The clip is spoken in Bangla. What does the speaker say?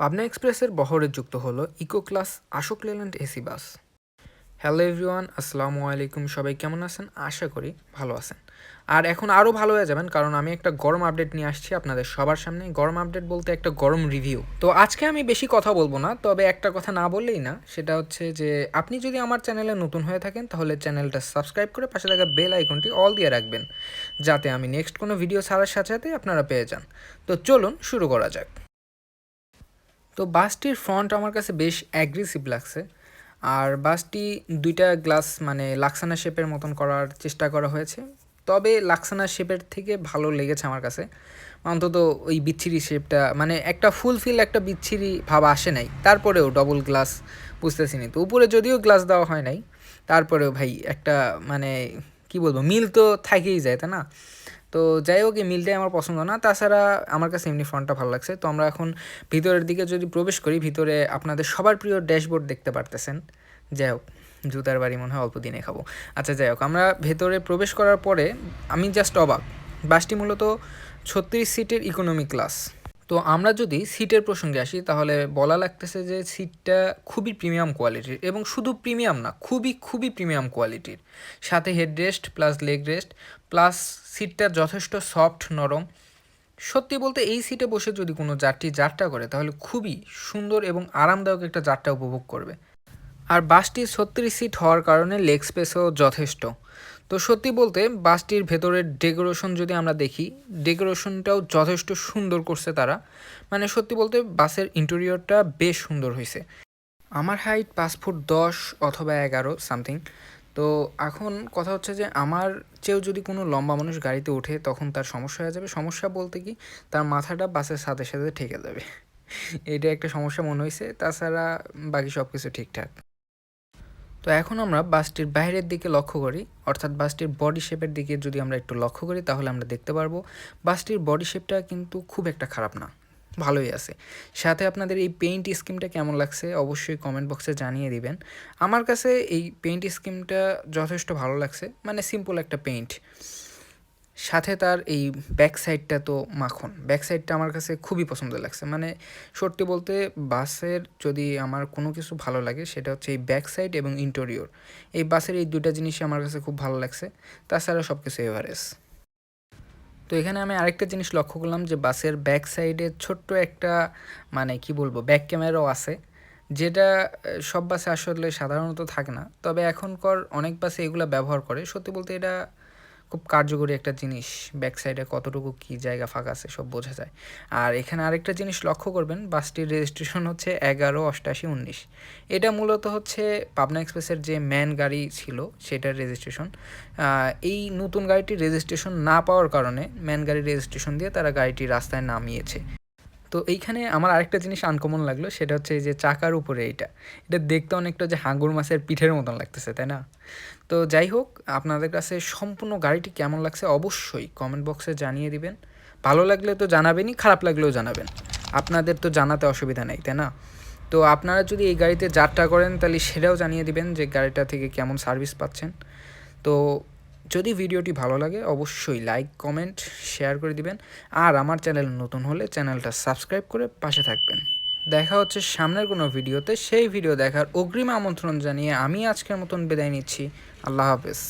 পাবনা এক্সপ্রেসের বহরে যুক্ত হলো eco class Ashok Leyland AC bus. Hello everyone, আসসালামু আলাইকুম। সবাই কেমন আছেন? আশা করি ভালো আছেন। আর এখন আরও ভালো হয়ে যাবেন, কারণ আমি একটা গরম আপডেট নিয়ে আসছি আপনাদের সবার সামনে। গরম আপডেট বলতে একটা গরম রিভিউ তো আজকে আমি বেশি কথা বলব না, তবে একটা কথা না বললেই না, সেটা হচ্ছে যে আপনি যদি আমার চ্যানেলে নতুন হয়ে থাকেন, তাহলে চ্যানেলটা সাবস্ক্রাইব করে পাশে থাকা বেল আইকনটি অল দিয়ে রাখবেন, যাতে আমি নেক্সট কোনো ভিডিও ছাড়ার সাথে সাথে আপনারা পেয়ে যান। তো চলুন শুরু করা যাক। তো বাসটির ফ্রন্ট আমার কাছে বেশ অ্যাগ্রেসিভ লাগছে। আর বাসটি দুইটা গ্লাস মানে লাক্সানা শেপের মতন করার চেষ্টা করা হয়েছে। তবে লাক্সানা শেপের থেকে ভালো লেগেছে আমার কাছে। অন্তত ওই বিচ্ছিরি শেপটা মানে একটা ফুলফিল একটা বিচ্ছিরি ভাব আসে নাই। তারপরেও ডবল গ্লাস বুঝতেছি নি। তো উপরে যদিও গ্লাস দেওয়া হয় নাই, তারপরেও ভাই একটা মানে কি বলব, মিল তো থাকেই যায়, তাই না? তো যাই হোক, এই মিলটাই আমার পছন্দ না। তাছাড়া আমার কাছে এমনি ফোনটা ভালো লাগছে। তো আমরা এখন ভিতরের দিকে যদি প্রবেশ করি, ভিতরে আপনাদের সবার প্রিয় ড্যাশবোর্ড দেখতে পারতেছেন। যাই হোক, জুতার বাড়ি মনে হয় অল্প দিনে খাব। আচ্ছা যাই হোক, আমরা ভেতরে প্রবেশ করার পরে আমি জাস্ট অবাক। বাসটি মূলত ছত্রিশ সিটের ইকোনমি ক্লাস তো আমরা যদি সিটের প্রসঙ্গে আসি, তাহলে বলা লাগতেছে যে সিটটা খুবই প্রিমিয়াম কোয়ালিটির এবং শুধু প্রিমিয়াম না, খুবই খুবই প্রিমিয়াম কোয়ালিটির সাথে head rest plus leg rest plus সিটটা যথেষ্ট সফট নরম। সত্যি বলতে এই সিটে বসে যদি কোনো যাত্রী যাত্রা করে, তাহলে খুবই সুন্দর এবং আরামদায়ক একটা যাত্রা উপভোগ করবে। আর বাসটি ছত্রিশ সিট হওয়ার কারণে লেগ স্পেসও যথেষ্ট। তো সত্যি বলতে বাসটির ভেতরের ডেকোরেশন যদি আমরা দেখি, ডেকোরেশনটাও যথেষ্ট সুন্দর করছে তারা। মানে সত্যি বলতে বাসের ইন্টেরিয়রটা বেশ সুন্দর হয়েছে। আমার হাইট পাঁচ ফুট দশ অথবা এগারো, সামথিং। তো এখন কথা হচ্ছে যে আমার চেয়েও যদি কোনো লম্বা মানুষ গাড়িতে ওঠে, তখন তার সমস্যা হয়ে যাবে। সমস্যা বলতে কি, তার মাথাটা বাসের সাথে সাথে ঠেকে যাবে। এটা একটা সমস্যা মনে হয়েছে তাছাড়া বাকি সব কিছু ঠিকঠাক। তো এখন আমরা বাসটির বাইরের দিকে লক্ষ্য করি, অর্থাৎ বাসটির বডি শেপের দিকে যদি আমরা একটু লক্ষ্য করি, তাহলে আমরা দেখতে পারব বাসটির বডি শেপটা কিন্তু খুব একটা খারাপ না, ভালোই আছে। সাথে আপনাদের এই পেইন্ট স্কিমটা কেমন লাগছে অবশ্যই কমেন্ট বক্সে জানিয়ে দিবেন। আমার কাছে এই পেইন্ট স্কিমটা যথেষ্ট ভালো লাগছে মানে সিম্পল একটা পেইন্ট সাথে তার এই ব্যাক সাইডটা তো মাখন। ব্যাক সাইডটা আমার কাছে খুবই পছন্দ লাগছে। মানে সত্যি বলতে বাসের যদি আমার কোনো কিছু ভালো লাগে, সেটা হচ্ছে এই ব্যাক সাইড এবং ইন্টেরিয়র এই বাসের এই দুটা জিনিসই আমার কাছে খুব ভালো লাগছে। তাছাড়া সব কিছু এভারেজ তো এখানে আমি আরেকটা জিনিস লক্ষ্য করলাম যে বাসের ব্যাক সাইডে ছোট্ট একটা মানে কি বলব ব্যাক ক্যামেরাও আছে। যেটা, সব বাসে আসলে সাধারণত থাকে না। তবে এখনকার অনেক বাসে এগুলো ব্যবহার করে। সত্যি বলতে এটা খুব কার্যকরী একটা জিনিস। ব্যাক সাইডে কতটুকু কি জায়গা ফাঁকা আছে সব বোঝা যায়। আর এখানে আরেকটা জিনিস লক্ষ্য করবেন, বাসটির রেজিস্ট্রেশন হচ্ছে এগারো, অষ্টাশি, উনিশ। এটা মূলত হচ্ছে পাবনা এক্সপ্রেসের যে ম্যান গাড়ি ছিল, সেটার রেজিস্ট্রেশন এই নতুন গাড়িটির রেজিস্ট্রেশন না পাওয়ার কারণে ম্যান গাড়ির রেজিস্ট্রেশন দিয়ে তারা গাড়িটি রাস্তায় নামিয়েছে। তো এইখানে আমার আরেকটা জিনিস আনকমন লাগল, সেটা হচ্ছে এই যে চাকার উপরে এইটা। এটা দেখতে অনেকটা যে হাঙ্গুর মাছের পিঠের মতন লাগতেছে, তাই না? তো যাই হোক, আপনাদের কাছে সম্পূর্ণ গাড়িটি কেমন লাগছে অবশ্যই কমেন্ট বক্সে জানিয়ে দিবেন। ভালো লাগলে তো জানাবেনই, খারাপ লাগলেও জানাবেন। আপনাদের তো জানাতে অসুবিধা নেই, তাই না? তো আপনারা যদি এই গাড়িতে যাত্রা করেন, তাহলে সেটাও জানিয়ে দিবেন যে গাড়িটা থেকে কেমন সার্ভিস পাচ্ছেন। তো যদি ভিডিওটি ভালো লাগে, অবশ্যই লাইক কমেন্ট শেয়ার করে দিবেন। আর আমার চ্যানেল নতুন হলে চ্যানেলটা সাবস্ক্রাইব করে পাশে থাকবেন। দেখা হচ্ছে সামনের কোনো ভিডিওতে। সেই ভিডিও দেখার অগ্রিম আমন্ত্রণ জানিয়ে আমি আজকের মতন বিদায় নিচ্ছি। আল্লাহ হাফেজ।